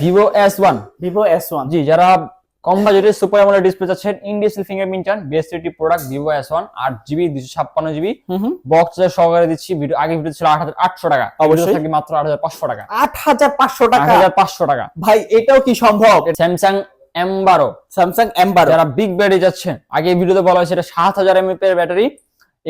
Vivo S one Vivo S one জি যারা কম বাজেটের সুপার অ্যামোলেড ডিসপ্লে চাচ্ছেন ইন্ডিয়ান ফিঙ্গারপ্রিন্ট চান BST product Vivo S one আট জিবি দুশো ছাপ্পান্ন জিবি হুম হুম। বক্স সহকারে দিচ্ছি ভিডিও আগে ভিডিও ছিল আট হাজার আটশো টাকা। অবশ্যই। থাকি মাত্র আট হাজার পাঁচশো টাকা। আট হাজার পাঁচশো আট টাকা হাজার পাঁচশো টাকা। ভাই এটাও কি সম্ভব? স্যামসাং এম বারো স্যামসাং এম বারো যারা বিগ ব্যাটারি যাচ্ছেন আগে ভিডিওতে বলা হয়েছে এটা সাত হাজার এমএপ এর ব্যাটারি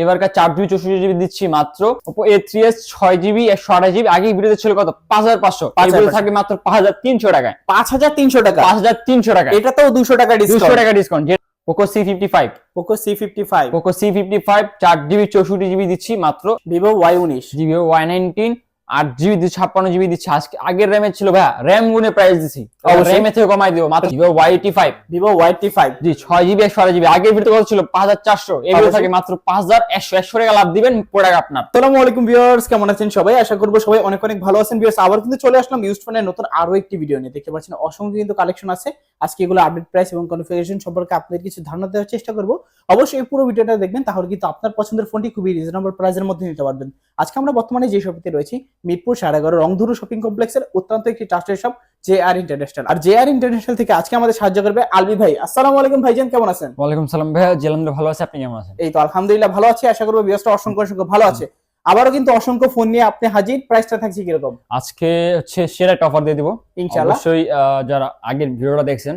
এবারকার চার জিবি চৌষট্টি জিবি দিচ্ছি মাত্র। ওপো এ থ্রি এস ছয় জিবি একশো আঠাশ জিবি আগে ভিডিওতে ছিল কত? পাঁচ হাজার পাঁচশো। থাকে 5,500 ভিডিও থাকবে মাত্র পাঁচ হাজার তিনশো টাকায়। পাঁচ হাজার তিনশো টাকা? পাঁচ হাজার তিনশো টাকা এটা তো দুশো টাকা দুশো ডিসকাউন্ট টাকা discount Poco C fifty five Poco C fifty five Poco C fifty five চার জিবি চৌষট্টি জিবি দিচ্ছি মাত্র। ভিভো ওয়াই উনিশ ভিভো ওয়াই নাইনটিন আট জিবি দুশো ছাপ্পান্ন জিবি দিচ্ছি। আজকে আগের র্যামের ছিল ভাইয়া র্যাম গুনে প্রাইস দিচ্ছি অবশ্যই। র্যামের থেকে কমাই দিব মাত্র GB Y eighty five Vivo Y T five G ছয় জিবি একশো আট জিবি আগের ভিডিও কত ছিল পাঁচ হাজার চারশো। এগুলো থাকে মাত্র পাঁচ হাজার একশো একশো টাকা লাভ দিবেন প্রোডাক্ট আপনার। আসসালামু আলাইকুম ভিউয়ার্স কেমন আছেন সবাই? আশা করব সবাই অনেক অনেক ভালো আছেন। ভিউয়ার্স আবার কিন্তু চলে আসলাম ইউজ ফোনের নতুন আরও একটি ভিডিও নিয়ে। দেখতে পাচ্ছেন অসংখ্য কিন্তু কালেকশন আছে। আজকে এগুলো আপডেট প্রাইস এবং কনফিগারেশন সম্পর্কে আপনাদের কিছু ধারণা দেওয়ার চেষ্টা করব। অবশ্যই পুরো ভিডিওটা দেখবেন তাহলে কিন্তু আপনার পছন্দের ফোনটি খুবই রিজনেবল প্রাইসের মধ্যে নিতে পারবেন। আজকে আমরা বর্তমানে যে শপিতে রয়েছি মিরপুর সাড়ে এগারো রংধনু শপিং কমপ্লেক্সের অত্যন্ত একটি trusted shop J R international আর জে আর ইন্টারন্যাশনাল থেকে আজকে আমাদের সাহায্য করবে আলবি ভাই। আসসালামু আলাইকুম ভাইজান কেমন আছেন? ওয়ালাইকুম সালাম ভাইয়া জেলাম ভালো আছে আপনি কেমন আছেন? এই তো আলহামদুলিল্লাহ ভালো আছি আশা করব বিয়সটা অসংখ্য অসংখ্য ভালো আছে। আবারও কিন্তু অসংখ্য ফোন নিয়ে আপনি হাজির প্রাইসটা থাকছে কীরকম? আজকে হচ্ছে সেরা একটা অফার দিয়ে দিব। ইনশাআল্লাহ। অবশ্যই যারা আগের ভিডিওটা দেখছেন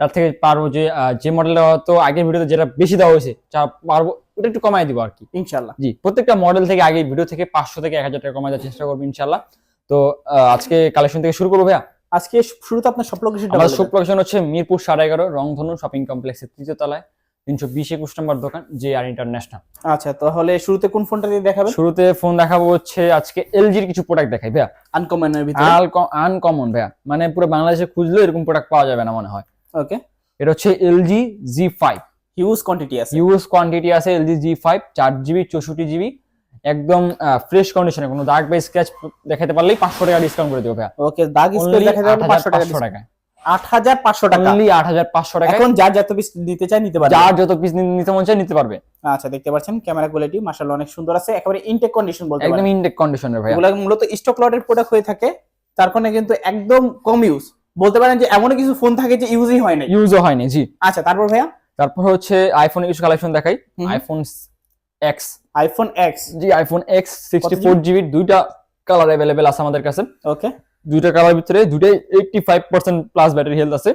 তার থেকে পারব যে যে মডেলটা হয়তো আগের ভিডিওতে যেটা বেশি দেওয়া হয়েছে যা পারব ওটা একটু কমাই দিব আর কি। ইনশাআল্লাহ। জি প্রত্যেকটা মডেল থেকে আগে ভিডিও থেকে পাঁচশো থেকে এক হাজার টাকা কমাই দেওয়ার চেষ্টা করব ইনশাল্লাহ তো আজকে কালেকশন থেকে শুরু করব ভাইয়া? আজকে শুরুতে আপনার সব আমাদের সব লোকেশন হচ্ছে মিরপুর সাড়ে এগারো রংধনু শপিং কমপ্লেক্সের তৃতীয় তলায় তিনশো বিশ একুশ নম্বর দোকান জে আর ইন্টারন্যাশনাল আচ্ছা তাহলে শুরুতে কোন ফোনটা দিয়ে দেখাবেন? শুরুতে ফোন দেখাবো হচ্ছে আজকে এলজির কিছু প্রোডাক্ট দেখাই ভাইয়া। আনকমনের ভিতরে? আনকমন ভাইয়া। মানে পুরো বাংলাদেশে খুঁজলে এরকম প্রোডাক্ট পাওয়া যাবে না মনে হয়। ওকে এটা হচ্ছে LG G five huge quantity আছে। ইউএস কোয়ান্টিটি আছে এলজি জি ফাইভ চার জিবি চৌষট্টি জিবি একদম ফ্রেশ কন্ডিশনে কোনো দাগ বা স্ক্র্যাচ দেখাতে পারলেই পাঁচশো টাকা ডিসকাউন্ট করে দেবো ওকে দাগ স্পেস Only দেখা যাবে 500 টাকা আট হাজার পাঁচশো টাকা। অনলি আট হাজার পাঁচশো টাকা এখন যার যত পিস নিতে চায় নিতে পারে যার যত পিস নিতে মন চায় নিতে পারবে। আচ্ছা দেখতে পাচ্ছেন ক্যামেরা কোয়ালিটি মাশাআল্লাহ অনেক সুন্দর আছে। একেবারে ইনটেক কন্ডিশন বলতে একদম ইনটেক কন্ডিশনের ভাইয়া। এগুলো মূলত স্টক লটের প্রোডাক্ট হয়ে থাকে। তার কারণে কিন্তু একদম কম ইউজ বলতে পারেন যে এমন কিছু ফোন থাকে যে ইউজই হয় না ইউজও হয়নি জি। আচ্ছা তারপর ভাইয়া? তারপর হচ্ছে আইফোন কিছু কালেকশন দেখাই। আইফোন এক্স আইফোন এক্স জি আইফোন এক্স সিক্সটি ফোর জিবির দুইটা কালার অ্যাভেলেবেল আছে আমাদের কাছে। ওকে দুইটা কালার ভিতরে দুইটাই eighty five percent plus battery health আছে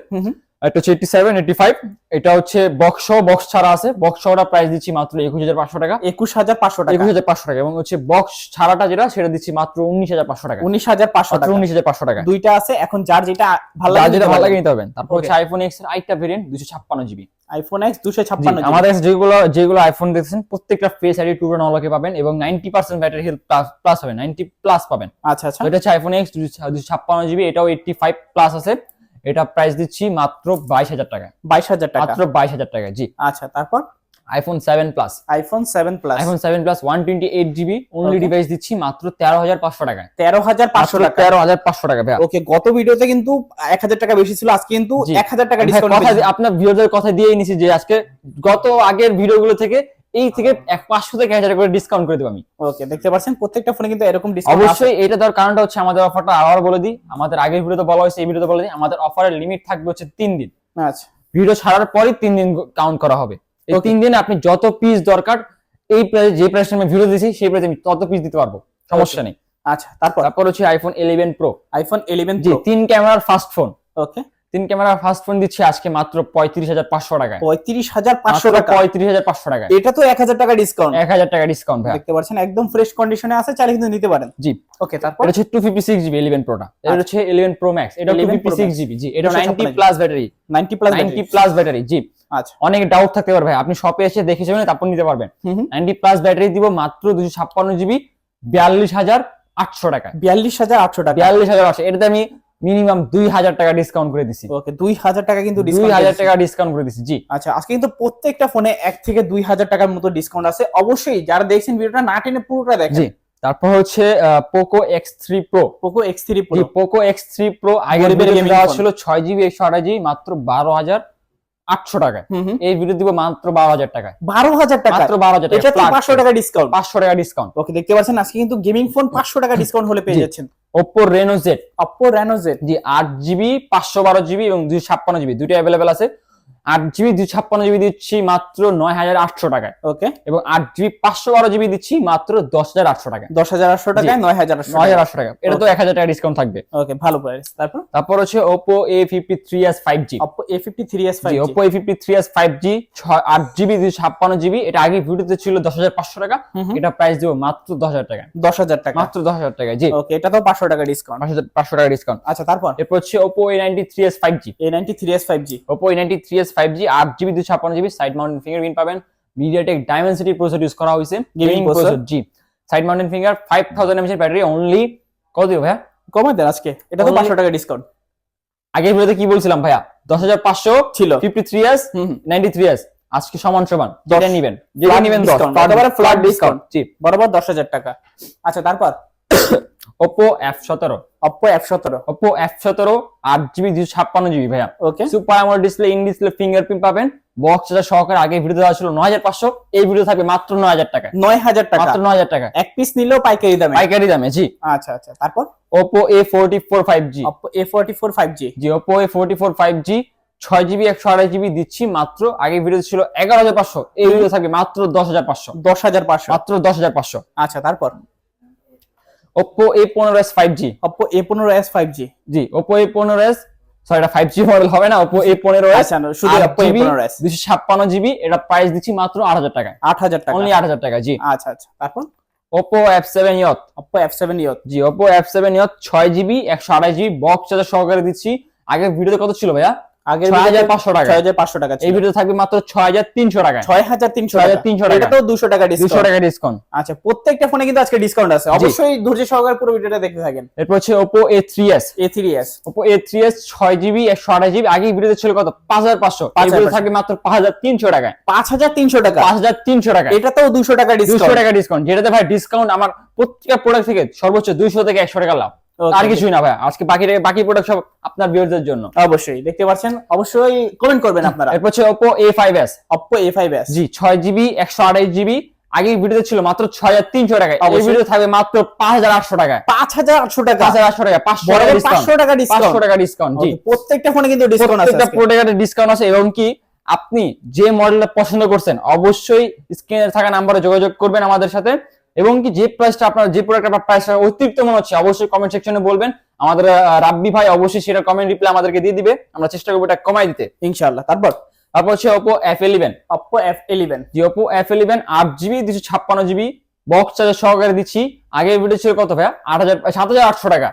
একটা হচ্ছে এইটটি সেভেন এইটটি ফাইভ এটা হচ্ছে বক্স বক্স ছাড়া আছে। বক্স ছাড়া প্রাইস দিচ্ছি মাত্র একুশ হাজার পাঁচশো টাকা। একুশ হাজার পাঁচশো টাকা। একুশ হাজার পাঁচশো টাকা। এবং হচ্ছে বক্স ছাড়াটা যেটা সেটা দিচ্ছি মাত্র উনিশ হাজার পাঁচশো টাকা। উনিশ হাজার পাঁচশো টাকা। উনিশ হাজার পাঁচশো টাকা। দুইটা আছে। এখন যার যেটা ভালো লাগে যেটা ভালো লাগে নিতে পারবেন। তারপর হচ্ছে আইফোন এক্সের আরেকটা ভেরিয়েন্ট দুশো ছাপ্পান্ন জিবি। আইফোন এক্স দুশো ছাপ্পান্ন আমাদের কাছে যেগুলো যেগুলো আইফোন দেখছেন প্রত্যেকটা ফেস আইডি টু নলকে পাবেন এবং ninety percent battery health plus পাবেন নাইনটি প্লাস পাবেন। আচ্ছা আচ্ছা। এটা হচ্ছে আইফোন এক্স দুশো ছাপ্পান্ন জিবি এটাও এইটটি ফাইভ প্লাস আছে। এটা প্রাইস দিচ্ছি মাত্র বাইশ হাজার টাকা বাইশ হাজার টাকা। মাত্র বাইশ হাজার টাকা জি। আচ্ছা তারপর? IPhone seven plus iPhone seven plus iPhone seven plus one twenty eight GB only. Device দিচ্ছি মাত্র তেরো হাজার পাঁচশো টাকায়। তেরো হাজার পাঁচশো টাকা। তেরো হাজার পাঁচশো টাকা ভাইয়া। ওকে গত ভিডিওতে কিন্তু এক হাজার টাকা বেশি ছিল আজকে কিন্তু। এক হাজার টাকা ভাই, ডিসকাউন্ট আপনার ভিডিওদের কথা দিয়েই নিছি যে আজকে গত আগের ভিডিওগুলো থেকে এই থেকে এক পাঁচশো থেকে হাজার করে ডিসকাউন্ট করে দেবো আমি। ওকে দেখতে পাচ্ছেন প্রত্যেকটা ফোনে কিন্তু এরকম ডিসকাউন্ট অবশ্যই এটা দেওয়ার কারণটা হচ্ছে আমাদের অফারটা আবার বলে দিই। আমাদের আগের ভিডিওতে বলা হয়েছে এই ভিডিওতে বলে দিই আমাদের অফারের লিমিট থাকবে হচ্ছে তিন দিন। আচ্ছা। ভিডিও ছাড়ার পরই তিন দিন কাউন্ট করা হবে। এই তিন দিনে আপনি যত পিস দরকার এই প্রাইস যে প্রাইসে আমি ভিডিও দিয়েছি সেই প্রাইসে আমি তত পিস দিতে পারব। সমস্যা নেই। আচ্ছা তারপর? তারপর হচ্ছে iPhone eleven pro iPhone eleven জি তিন ক্যামেরার ফার্স্ট ফোন ওকে তিন ক্যামেরা ফার্স্ট ফোন দিচ্ছি আজকে মাত্র পঁয়ত্রিশ হাজার পাঁচশো টাকায়। পঁয়ত্রিশ হাজার পাঁচশো টাকা। পঁয়ত্রিশ হাজার পাঁচশো টাকা এটা তো এক হাজার টাকা ডিসকাউন্ট এক হাজার টাকা ডিসকাউন্ট ভাই দেখতে পাচ্ছেন একদম ফ্রেশ কন্ডিশনে আছে চাইলে কিন্তু নিতে পারেন। জি। ওকে তারপর? এটা হচ্ছে two fifty six GB eleven প্রোটা এটা আচ্ছা। হচ্ছে ইলেভেন প্রো ম্যাক্স এটা টু ফিফটি সিক্স জিবি জি। এটা ninety plus battery ninety plus ninety plus battery জি। আচ্ছা। অনেক ডাউট থাকতে পারে ভাই আপনি শপে এসে দেখে যাবেন তারপর নিতে পারবেন। নাইনটি প্লাস ব্যাটারি দিব মাত্র দুশো ছাপ্পান্ন জিবি বিয়াল্লিশ হাজার আটশো টাকা বিয়াল্লিশ হাজার আটশো টাকা। বিয়াল্লিশ হাজার আটশো। এটাতে আমি মিনিমাম দুই হাজার টাকা ডিসকাউন্ট করে দিছি। ওকে দুই হাজার টাকা কিন্তু দুই হাজার টাকা ডিসকাউন্ট করে দিছি জি। আচ্ছা আজকে কিন্তু প্রত্যেকটা ফোনে এক থেকে দুই হাজার টাকার মতো ডিসকাউন্ট আছে। অবশ্যই যারা দেখছেন ভিডিওটা না টেনে পুরোটা দেখেন। তারপর হচ্ছে Poco X three pro Poco X three pro Poco X three pro আগের। ছিল ছয় জিবি একশো আঠাশ জিবি মাত্র বারো হাজার। আটশো টাকায়। এই ভিডিও দিব মাত্র বারো হাজার টাকায়। বারো হাজার টাকা? মাত্র বারো হাজার টাকা। পাঁচশো টাকা ডিসকাউন্ট পাঁচশো টাকা ডিসকাউন্ট ওকে দেখতে পাচ্ছেন আজকে কিন্তু গেমিং ফোন পাঁচশো টাকা ডিসকাউন্ট হলে পেয়ে যাচ্ছেন। Oppo Reno Z Oppo Reno Z জি আট জিবি পাঁচশো বারো জিবি এবং দুই ছাপ্পান্ন জিবি দুটো অ্যাভেলেবেল আছে। আট জিবি দুই ছাপ্পান্ন জিবি দিচ্ছি মাত্র নয় হাজার আটশো টাকায়। ওকে। এবং আট জিবি পাঁচশো বারো জিবি দিচ্ছি মাত্র দশ হাজার আটশো টাকায়। দশ হাজার আটশো টাকায় নয় হাজার নয় হাজার আটশো টাকা এটা তো এক হাজার টাকা ডিসকাউন্ট থাকবে। ওকে ভালো প্রাইস তারপর? তারপর হচ্ছে Oppo A fifty three S five G Oppo A fifty three S five Oppo A fifty three S five G আট জিবি দুই ছাপ্পান্ন জিবি। এটা আগে ভিডিওতে ছিল দশ হাজার পাঁচশো টাকা। এটা প্রাইস দেবো মাত্র দশ হাজার টাকা দশ হাজার টাকা। মাত্র দশ হাজার টাকা জি। ওকে এটা তো পাঁচশো টাকা ডিসকাউন্ট হাজার পাঁচশো টাকা ডিসকাউন্ট আচ্ছা তারপর? এরপর হচ্ছে Oppo A ninety three S five G A ninety three S five G Oppo A ninety three S five G আট জিবি দুই ছাপ্পান্ন জিবি সাইড মাউন্টেন ফিঙ্গারপ্রিন্ট পাবেন। মিডিয়াটেক ডায়মেন্সিটি প্রসেসর ইউজ করা হয়েছে গেমিং। প্রসেসর জি। Side mountain finger five thousand mAh battery only কত দিব ভাইয়া? কমাই দেন আজকে। এটা তো পাঁচশো টাকা ডিসকাউন্ট আগের ভিডিওতে কি বলছিলাম ভাইয়া? দশ হাজার পাঁচশো ছিল। Fifty three hmm. Ninety three S আজকে সমান সমান দশ। যেটা নিবেন। যেটা নিবেন দশ। flat discount। জি। বরাবর দশ হাজার টাকা। আচ্ছা তারপর? ওপো এফ সতেরো। অপো এফ সতেরো। ওপো এফ সতেরো আট জিবি দুশো ছাপ্পান্ন জিবি ভাইয়া। Okay super AMOLED display in display fingerprint পাবেন। বক্স চার্জার সহকারে আগে ভিডিও দেওয়া ছিল নয় হাজার পাঁচশো এই ভিডিও থাকবে মাত্র নয় হাজার টাকা নয় হাজার টাকা। মাত্র নয় হাজার টাকা এক পিস নিলেও পাইকারি দামে। পাইকারি দামে জি। আচ্ছা আচ্ছা তারপর? Oppo A forty four five G Oppo A forty four five G G Oppo A forty four five G ছয় জিবি একশো আড়াই জিবি দিচ্ছি মাত্র। আগে ভিডিও ছিল এগারো হাজার পাঁচশো এই ভিডিও থাকবে মাত্র দশ হাজার পাঁচশো। দশ হাজার পাঁচশো। মাত্র দশ হাজার পাঁচশো। আচ্ছা তারপর? ওপো এ পনেরো S five G Oppo A পনেরো এস ফাইভ জি জি ওপো এ পনেরো এস সরি এটা ফাইভ জি মডেল হবে না ওপো এ পনেরো শুধু অপো এ পনেরো এস দুশো ছাপ্পান্ন জিবি এটা প্রাইস দিচ্ছি মাত্র আট হাজার টাকায়। আট হাজার টাকা। অনলি আট হাজার টাকা জি। আচ্ছা আচ্ছা তারপর? Oppo F seven youth Oppo F seven youth জি ওপো এফ সেভেন ইয়ত ছয় জিবি একশো আড়াই জিবি বক্স চার্জার সহকারে দিচ্ছি। আগের ভিডিওতে কত ছিল ভাইয়া? আগের ছয় হাজার পাঁচশো টাকা। ছয় হাজার পাঁচশো টাকা এই ভিডিও থাকবে মাত্র ছয় হাজার তিনশো টাকায়। ছয় হাজার তিনশো হাজার টাকা তিনশো টাকা। তো দুশো টাকা দুশো ডিসকাউন্ট টাকা ডিসকাউন্ট আচ্ছা প্রত্যেকটা ফোনে কিন্তু আজকে ডিসকাউন্ট আছে। অবশ্যই ধৈর্য সহকারে পুরো ভিডিওটা দেখতে থাকেন। এরপর হচ্ছে আগে ভিডিওতে ছিল কত? এই ভিডিও থাকবে মাত্র পাঁচ হাজার তিনশো টাকায়। পাঁচ হাজার তিনশো টাকা। পাঁচ হাজার তিনশো টাকায়। এটা তো দুশো টাকা দুশো ডিসকাউন্ট টাকা ডিসকাউন্ট যেটাতে ভাই ডিসকাউন্ট আমার প্রত্যেকটা প্রোডাক্ট থেকে সর্বোচ্চ দুইশো থেকে একশো টাকা লাভ। আর কিছুই না ভাই আজকে বাকি বাকি প্রোডাক্ট সব আপনার ভিউয়ারদের জন্য। অবশ্যই দেখতে পাচ্ছেন? অবশ্যই কমেন্ট করবেন আপনারা। এরপর হচ্ছে অপো এ ফাইভ এস জি ছয় জিবি একশো আড়াই জিবি আগে ভিডিওতে ছিল মাত্র ছয় হাজার তিনশো টাকায়। এই ভিডিও থাকবে মাত্র পাঁচ হাজার আটশো টাকায়। পাঁচ হাজার আটশো টাকা। পাঁচ হাজার আটশো টাকা পাঁচশো টাকা পাঁচশো টাকা ডিসকাউন্ট টাকা ডিসকাউন্ট জি। প্রত্যেকটা ফোনে কিন্তু ডিসকাউন্ট আছে প্রত্যেকটা আজকে। প্রোডাক্টের ডিসকাউন্ট আছে এবং কি আপনি যে মডেলটা পছন্দ করছেন অবশ্যই স্ক্রিনে থাকা নাম্বারে যোগাযোগ করবেন আমাদের সাথে। এবং কি যে প্রাইসটা আপনার যে প্রোডাক্ট আপনার প্রাইসটা অতিরিক্ত মনে হচ্ছে অবশ্যই কমেন্ট সেকশনে বলবেন। আমাদের রাব্বি ভাই অবশ্যই সেটা কমেন্ট রিপ্লাই আমাদেরকে দিয়ে দিবে। আমরা চেষ্টা করব এটা কমাই দিতে। ইনশাআল্লাহ। তারপর? তারপর হচ্ছে Oppo F eleven Oppo F eleven জি ওপো এফ ইলেভেন আট জিবি দুশো ছাপ্পান্ন জিবি বক্স চার্জার সহকারে দিচ্ছি। আগে ভিডিও ছিল কত ভাইয়া? আট হাজার সাত হাজার আটশো টাকা।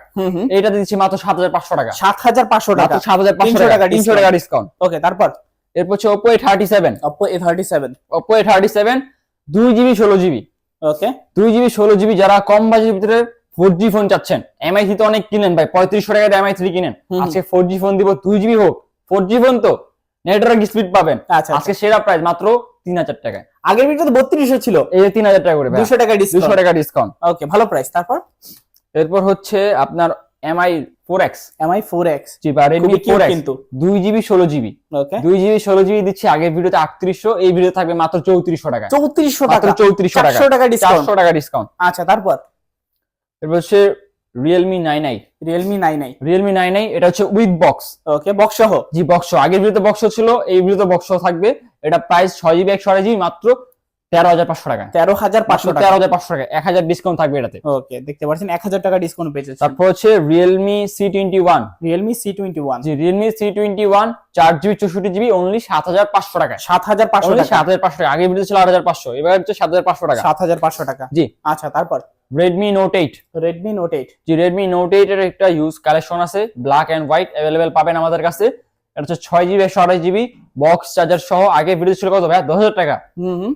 এইটাতে দিচ্ছি মাত্র সাত হাজার পাঁচশো টাকা। সাত হাজার পাঁচশো টাকা। সাত হাজার পাঁচশো 300 টাকা তিনশো টাকা ডিসকাউন্ট ওকে তারপর? এরপর হচ্ছে Oppo A thirty seven Oppo A thirty seven Oppo A thirty seven দুই জিবি ষোলো জিবি ওকে দুই জিবি ষোলো জিবি যারা কম বাজেটের ভিতরে ফোর জি ফোন চাচ্ছেন এমআই থ্রি তো অনেক কিনেন ভাই পঁয়ত্রিশশো টাকা এমআই থ্রি কিনেন। আজকে ফোর জি ফোন দিব দুই জিবি হোক ফোর জি ফোন তো নেটওয়ার্ক স্পিড পাবেন। আচ্ছা আজকে সেরা প্রাইস মাত্র তিন হাজার টাকায়। আগের ভিডিও তো বত্রিশশো ছিল। এই যে তিন হাজার টাকা করে দুশো টাকা দুশো টাকা ডিসকাউন্ট ওকে ভালো প্রাইস তারপর? এরপর হচ্ছে আপনার Mi four X Mi four X জি বা কিউট এক্স কিন্তু। দুই জিবি ষোলো জিবি। ওকে দুই জিবি ষোলো জিবি দিচ্ছি আগের ভিডিওতে আটত্রিশশো এই ভিডিও থাকবে মাত্র চৌত্রিশশো টাকা চৌত্রিশশো মাত্র টাকা। চৌত্রিশশো টাকা। চারশো টাকা ডিসকাউন্ট টাকা ডিসকাউন্ট আচ্ছা তারপর? এরপর হচ্ছে Realme nine i Realme nine এটা হচ্ছে উইথ বক্স ওকে বক্স সহ জি বক্স আগের ভিডিওতে বক্স ছিল এই ভিডিওতে বক্স থাকবে। এটা প্রাইস ছয় জিবি একশো আড়াই জিবি মাত্র তেরো হাজার পাঁচশো টাকা। তেরো হাজার পাঁচশো তেরো টাকা। হাজার পাঁচশো টাকা। এক হাজার ডিসকাউন্ট থাকবে এটাতে। ওকে দেখতে পাচ্ছেন এক হাজার টাকা ডিসকাউন্ট পেয়েছে। তারপর হচ্ছে Realme C twenty one Realme C twenty one জি রিয়েলমি সি টোয়েন্টি ওয়ান চার জিবি চৌষট্টি জিবি অনলি সাত হাজার পাঁচশো টাকা। সাত হাজার পাঁচশো টাকা। সাত হাজার পাঁচশো টাকা। আগের ভিডিও ছিল আট হাজার পাঁচশো এবার হচ্ছে সাত হাজার পাঁচশো টাকা। সাত হাজার পাঁচশো টাকা। জি। আচ্ছা তারপর? Redmi note eight Redmi note eight জি রেডমি নোট এইট এর একটা ইউজ কালেকশন আছে ব্ল্যাক এন্ড হোয়াইট অ্যাভেলেবেল পাবেন আমাদের কাছে। এটা হচ্ছে ছয় জিবি একশো আড়াই জিবি বক্স চার্জার সহ। আগে ভিডিও ছিল কত ভাই? দশ হাজার টাকা। হুম হুম।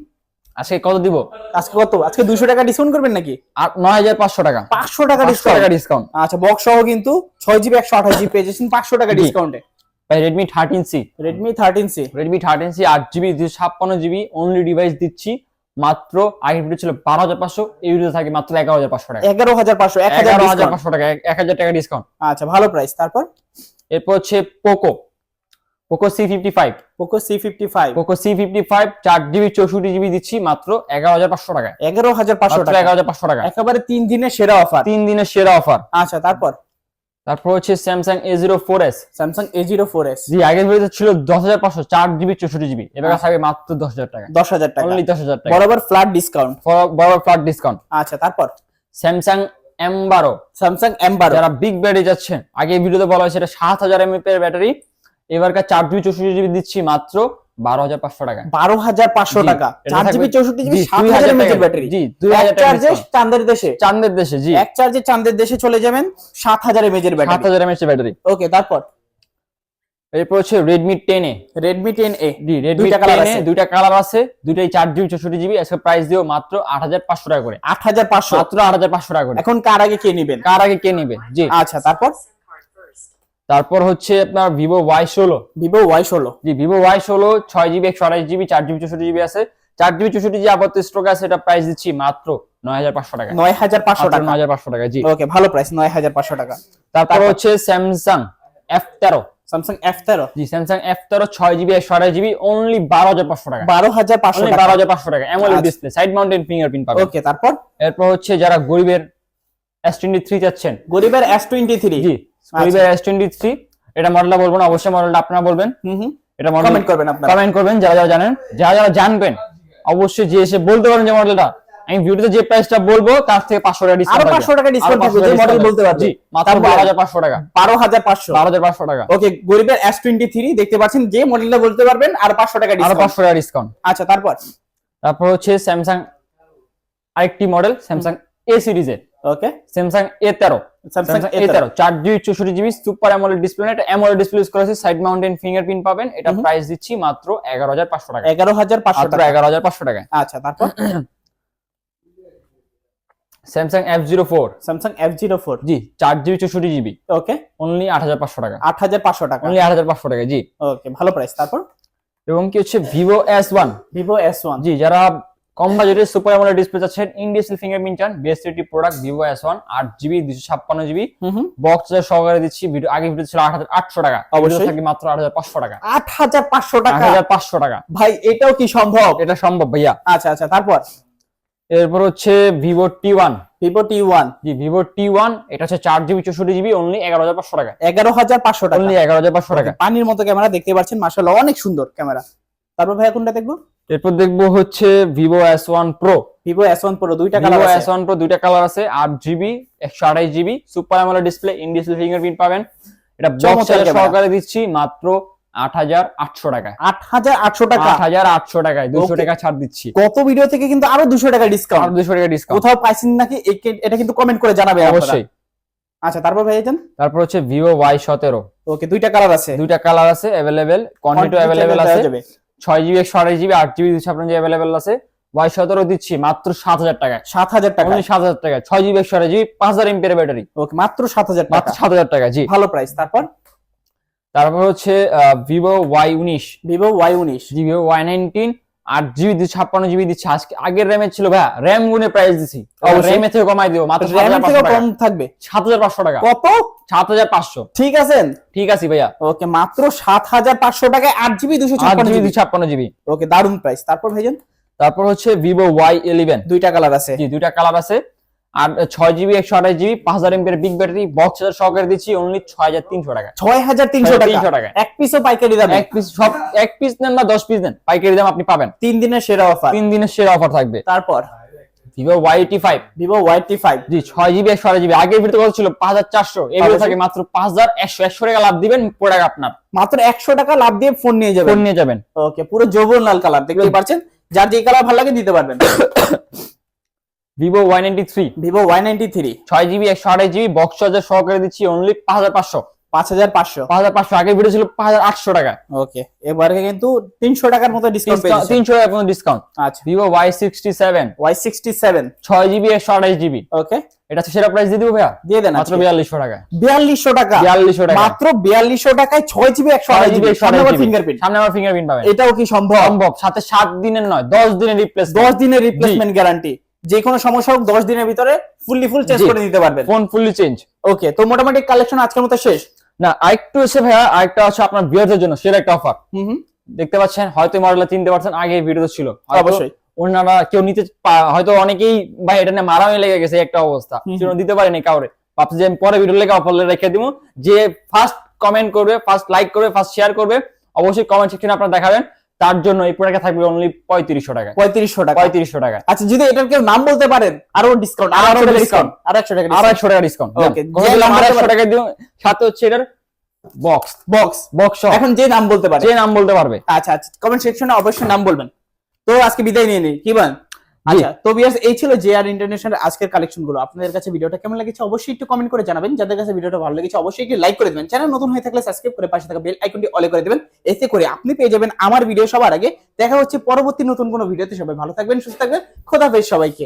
আজকে কত দিব? আজকে কত? আজকে দুশো টাকা ডিসকাউন্ট করবেন নাকি? আর নয় হাজার পাঁচশো টাকা। পাঁচশো টাকা টাকা ডিসকাউন্ট আচ্ছা বক্স সহ কিন্তু ছয় জিবি একশো আঠাশ জিবি পেয়েছেন পাঁচশো টাকা। ডিসকাউন্টে ভাই Redmi thirteen C Redmi thirteen C Redmi thirteen C আট জিবি দুশো ছাপ্পান্ন জিবি অনলি ডিভাইস দিচ্ছি। মাত্র আগের ভিডিও ছিল বারো হাজার পাঁচশো এই ভিডিও থাকে মাত্র এগারো হাজার পাঁচশো টাকা। এগারো হাজার পাঁচশো এক হাজার এগারো হাজার। পাঁচশো টাকা এক হাজার টাকা ডিসকাউন্ট আচ্ছা ভালো প্রাইস তারপর? এরপর হচ্ছে Poco Poco C fifty five Poco C fifty five Poco C fifty five চার জিবি চৌষট্টি জিবি দিচ্ছি মাত্র এগারো হাজার পাঁচশো টাকা এগারো হাজার পাঁচশো টাকা। এগারো হাজার পাঁচশো টাকা একেবারে তিন দিনের সেরা অফার তিন দিনের সেরা অফার আচ্ছা তারপর? তারপর হচ্ছে Samsung A zero four S Samsung A zero four S জি আগের ভিডিওতে ছিল দশ হাজার পাঁচশো চার জিবি চৌষট্টি জিবি এবার আচ্ছা। থাকবে মাত্র দশ হাজার টাকা। দশ হাজার টাকা। অনলি দশ হাজার টাকা। বরাবর ফ্ল্যাট ডিসকাউন্ট বরাবর ফ্ল্যাট ডিসকাউন্ট আচ্ছা তারপর? স্যামসাং এম বারো স্যামসাং এম বারো যারা বিগ ব্যাটারি যাচ্ছেন আগে ভিডিওতে বলা হয়েছে এটা সাত হাজার এমএপ এর ব্যাটারি এবারকার চার জিবি চৌষট্টি জিবি দিচ্ছি মাত্র বারো হাজার পাঁচশো টাকা। বারো হাজার পাঁচশো টাকা। চার জিবি চৌষট্টি জিবি সাত হাজার হাজার এমএচ টাকা- ব্যাটারি। জি দুই হাজার চার্জে চান্দের দেশে। চাঁদের দেশে জি। এক চার্জে চান্দের দেশে চলে যাবেন সাত হাজার এমএচ এর সাত ব্যাটারি হাজার এমএচ ব্যাটারি। ওকে তারপর? এরপর হচ্ছে Redmi ten A Redmi ten A G Redmi দুইটা টেন এ দুইটা কালার আছে দুইটাই চার জিবি চৌষট্টি জিবি। আজকে প্রাইস দিও মাত্র আট হাজার পাঁচশো টাকা করে। আট হাজার পাঁচশো। মাত্র আট হাজার পাঁচশো টাকা করে। এখন কার আগে কে নিবেন? কার আগে কে নিবে? জি। আচ্ছা তারপর? তারপর হচ্ছে আপনার ভিভো ওয়াই ষোলো। ভিভো ওয়াই ষোলো। জি ভিভো ওয়াই ষোলো ছয় জিবি একশো আঠাশ জিবি চার জিবি চৌষট্টি জিবি আছে। চার জিবি চৌষট্টি জিবি আপাতত স্টক আছে এটা প্রাইস দিচ্ছি মাত্র নয় হাজার পাঁচশো টাকা। নয় হাজার পাঁচশো টাকা। নয় হাজার পাঁচশো টাকা জি। ওকে ভালো প্রাইস নয় হাজার পাঁচশো টাকা। তারপর? হচ্ছে স্যামসাং এফ তেরো। স্যামসাং এফ তেরো। জি স্যামসাং এফ তেরো ছয় জিবি একশো আঠাশ জিবি অনলি বারো হাজার পাঁচশো টাকা। বারো হাজার পাঁচশো বারো হাজার পাঁচশো টাকা অ্যামোলেড আচ্ছা। ডিসপ্লে সাইড মাউন্টেন ফিঙ্গারপ্রিন্ট পাবেন। ওকে তারপর? এরপর হচ্ছে যারা গরিবের এস টোয়েন্টি থ্রি চাচ্ছেন। গরিবের এস টোয়েন্টি থ্রি জি। গরিবের এস টোয়েন্টি থ্রি এটা মডেলটা বলব না অবশ্যই মডেলটা আপনারা বলবেন। হুম হুম। এটা মডেল কমেন্ট করবেন আপনারা। কমেন্ট করবেন যারা যারা জানেন যারা যারা জানবেন অবশ্যই যে এসে বলতে পারেন যে মডেলটা আমি ভিডিওতে যে প্রাইসটা বলব তার থেকে পাঁচশো টাকা ডিসকাউন্ট আরও 500 টাকা discount থাকবে, যে model বলতে পারবে। জি মাত্র তারপরে? বারো হাজার পাঁচশো টাকা। বারো হাজার পাঁচশো। বারো হাজার পাঁচশো টাকা। ওকে গরিবের এস টোয়েন্টি থ্রি দেখতে পাচ্ছেন যে মডেলটা বলতে পারবেন আর পাঁচশো টাকা আরও ডিসকাউন্ট পাঁচশো টাকা ডিসকাউন্ট আচ্ছা তারপর? তারপর হচ্ছে স্যামসাং আরেকটি মডেল স্যামসাং এ সিরিজের ওকে স্যামসাং এ তেরো স্যামসাং এ তেরো চার জিবি চৌষট্টি জিবি সুপার অ্যামোলেড ডিসপ্লে এটা অ্যামোলেড ডিসপ্লে ইউজ করা হয়েছে সাইড মাউন্টেন ফিঙ্গারপ্রিন্ট পাবেন। এটা প্রাইস দিচ্ছি মাত্র এগারো হাজার পাঁচশো টাকা এগারো হাজার পাঁচশো টাকা এগারো হাজার পাঁচশো টাকা আচ্ছা তারপর? Samsung F zero four Samsung F zero four জি চার জিবি চৌষট্টি জিবি ওকে অনলি আট হাজার পাঁচশো টাকা। আট হাজার পাঁচশো টাকা। অনলি আট হাজার পাঁচশো টাকা জি। ওকে ভালো প্রাইস তারপর? এবং কি হচ্ছে Vivo S one Vivo S one জি যারা কম বাজেটের সুপার অ্যামোলেড ডিসপ্লে চাচ্ছেন ইন্ডিয়াসেল ফিঙ্গারপ্রিন্ট চান best product Vivo S one আট জিবি দুশো ছাপ্পান্ন জিবি বক্স সহকারে দিচ্ছি ভিডিও আগে ভিডিও ছিল আট হাজার আটশো টাকা। অবশ্যই। অবশ্যই। থাকি মাত্র আট হাজার পাঁচশো টাকা। আট হাজার পাঁচশো টাকা? হাজার পাঁচশো টাকা। ভাই এটাও কি সম্ভব? এটা সম্ভব ভাইয়া। আচ্ছা আচ্ছা তারপর? এরপর হচ্ছে Vivo T one Vivo T one জি ভিভো টি ওয়ান এটা হচ্ছে চার জিবি চৌষট্টি জিবি অনলি এগারো হাজার পাঁচশো টাকা। এগারো হাজার পাঁচশো টাকা। অনলি এগারো হাজার পাঁচশো টাকা। পানির মতো ক্যামেরা দেখতে পাচ্ছেন মাসাল্লাহ অনেক সুন্দর ক্যামেরা। তারপর ভাইয়া কোনটা দেখব? এরপর দেখব হচ্ছে Vivo S one pro Vivo S one pro দুইটা কালার এস ওয়ান প্রো দুইটা কালার আছে আট জিবি একশো আঠাশ GB super AMOLED display in display fingerprint পাবেন। এটা বক্স সহকারে দিচ্ছি মাত্র আট হাজার আটশো টাকা আট হাজার আটশো টাকা। আট হাজার আটশো টাকায় দুশো. টাকা ছাড় দিচ্ছি। গত ভিডিও থেকে কিন্তু আরও দুশো টাকা আর ডিসকাউন্ট দুশো টাকা ডিসকাউন্ট কোথাও পাইছেন নাকি? এটা কিন্তু কমেন্ট করে জানাবে অবশ্যই। আচ্ছা তারপর ভাইয়া যান। তারপর হচ্ছে ভিভো ওয়াই সতেরো। ওকে দুইটা কালার আছে। দুইটা কালার আছে অ্যাভেলেবেল কোয়ান্টিটি অ্যাভেলেবেল আছে। ছয় জিবি একশো আঠাশ জিবি আট জিবি দিচ্ছে আপনার যে অ্যাভেলেবেল আছে। ওয়াই সতেরো দিচ্ছি মাত্র সাত হাজার টাকা সাত হাজার টাকা? সাত হাজার টাকা ছয় জিবি একশো আঠাশ জিবি পাঁচ হাজার এমপির ব্যাটারি। ওকে মাত্র সাত হাজার মাত্র টাকা সাত হাজার টাকা জি। ভালো প্রাইস তারপর? তারপর হচ্ছে ভিভো ওয়াই উনিশ। ভিভো ওয়াই উনিশ। ভিভো ওয়াই নাইনটিন আট জিবি দুশো ছাপ্পান্ন জিবি দিচ্ছে। আজকে আগের র্যামের ছিল ভাইয়া র্যাম গুনে প্রাইস দিছি। র্যাম থেকে কমাই দিব মাত্র র্যাম থেকে কম থাকবে। সাত হাজার পাঁচশো টাকা। কত? সাত হাজার পাঁচশো। ঠিক আছেন? ঠিক আছে ভাইয়া। ওকে মাত্র সাত হাজার পাঁচশো টাকায় আট জিবি দুশো ছাপ্পান্ন জিবি ছাপ্পান্ন জিবি। ওকে দারুণ প্রাইস তারপর ভাইজান? তারপর হচ্ছে ভিভো ওয়াই ইলেভেন দুইটা কালার আছে। জি দুইটা কালার আছে। আর ছয় জিবি একশো আঠাশ জিবি পাঁচ হাজার এমপির বিগ ব্যাটারি বক্স সহকারে দিচ্ছি অনলি ছয় হাজার তিনশো টাকা। ছয় হাজার তিনশো তিনশো টাকা। এক পিসও পাইকারি দাম? এক পিস সব এক পিস নেন বা দশ পিস নেন পাইকারি দাম আপনি পাবেন। তিন দিনের সেরা অফার তিন দিনের সেরা অফার থাকবে। তারপর? Vivo Y eighty five Vivo Y T five G ছয় জিবি একশো আঠাশ জিবি আগের ভিডিও কত ছিল? পাঁচ হাজার চারশো। অবশ্যই। থাকে মাত্র পাঁচ হাজার একশো একশো টাকা লাভ দিবেন প্রোডাক্ট আপনার। মাত্র একশো টাকা লাভ দিয়ে ফোন নিয়ে যাবেন। ফোন নিয়ে যাবেন। ওকে পুরো যৌবন লাল কালার দেখতে পাচ্ছেন? যার যে কালার ভালো লাগে দিতে পারবেন। Vivo Y ninety three Vivo Y ninety three ছয় জিবি একশো আঠাশ জিবি বক্স চার্জার সহকারে দিচ্ছি অনলি পাঁচ হাজার পাঁচশো। পাঁচ হাজার পাঁচশো। পাঁচ হাজার পাঁচশো। আগের ভিডিও ছিল পাঁচ হাজার আটশো টাকা। ওকে এবারে কিন্তু তিনশো টাকার মতো ডিসকাউন্ট তিনশো টাকা কোনো ডিসকাউন্ট আচ্ছা। Vivo Y sixty seven Y sixty seven ছয় জিবি একশো আঠাশ জিবি ওকে এটা সেরা প্রাইস দিয়ে দিব ভাইয়া? দিয়ে দেন মাত্র বিয়াল্লিশশো টাকা বিয়াল্লিশশো টাকা। বিয়াল্লিশশো টাকা। মাত্র বিয়াল্লিশশো টাকায় ছয় জিবি একশো আঠাশ জিবি আঠাশ জিবি ফিঙ্গারপ্রিন্ট সামনে আমার ফিঙ্গারপ্রিন্ট পাবেন। এটাও কি সম্ভব? সম্ভব। সাথে সাত দিনের নয় দশ দিনের রিপ্লেস দশ দিনের রিপ্লেসমেন্ট গ্যারান্টি যে কোনো সমস্যা হোক দশ দিনের ভিতরে ফুললি ফুল চেঞ্জ করে নিতে পারবেন। ফোন ফুললি চেঞ্জ ওকে তো মোটামুটি কালেকশন আজকের মতো শেষ। না আরেকটু এসে ভাইয়া আরেকটা আছে আপনার বিয়ারদের জন্য একটা অফার দেখতে পাচ্ছেন হয়তো মডেলটা চিনতে পারছেন আগে ভিডিওতে ছিল। অবশ্যই। ওনারা কেউ নিতে হয়তো অনেকেই ভাই এটা নিয়ে মারামারি লেগে গেছে একটা অবস্থা। দিতে পারিনি কাউরে। ভাবছি যে আমি পরে ভিডিও লেগে অফার রেখে দিব। যে ফার্স্ট কমেন্ট করবে ফার্স্ট লাইক করবে ফার্স্ট শেয়ার করবে অবশ্যই কমেন্ট সেকশনে আপনারা দেখাবেন। তার জন্য এই প্রোডাক্টটা থাকবে অনলি পঁয়ত্রিশশো টাকা পঁয়ত্রিশশো টাকা। পঁয়ত্রিশশো টাকা আচ্ছা যদি এটার কেউ নাম বলতে পারেন আরও ডিসকাউন্ট আরও ডিসকাউন্ট আরও একশো টাকা আরও একশো টাকা ডিসকাউন্ট আড়াইশো টাকা দিও সাথে হচ্ছে এটার বক্স বক্স বক্স এখন যে নাম বলতে পারে। যে নাম বলতে পারবে। আচ্ছা আচ্ছা কমেন্ট সেকশনে অবশ্যই নাম বলবেন। তো আজকে বিদায় নিয়ে নিই। কি বলেন? আচ্ছা তো বিয়াস এই ছিল জে আর ইন্টারন্যাশনাল আজকের কালেকশনগুলো। আপনাদের কাছে ভিডিওটা কেমন লেগেছে অবশ্যই একটু কমেন্ট করে জানাবেন। যাদের কাছে ভিডিওটা ভালো লেগেছে অবশ্যই একটু লাইক করে দিবেন। চ্যানেল নতুন হয়ে থাকলে সাবস্ক্রাইব করে পাশে থাকা বেল আইকনটি অলে করে দেবেন। এতে করে আপনি পেয়ে যাবেন আমার ভিডিও সবার আগে। দেখা হচ্ছে পরবর্তী নতুন কোনো ভিডিওতে সবাই ভালো থাকবেন, সুস্থ থাকবেন। খোদাফেজ সবাইকে।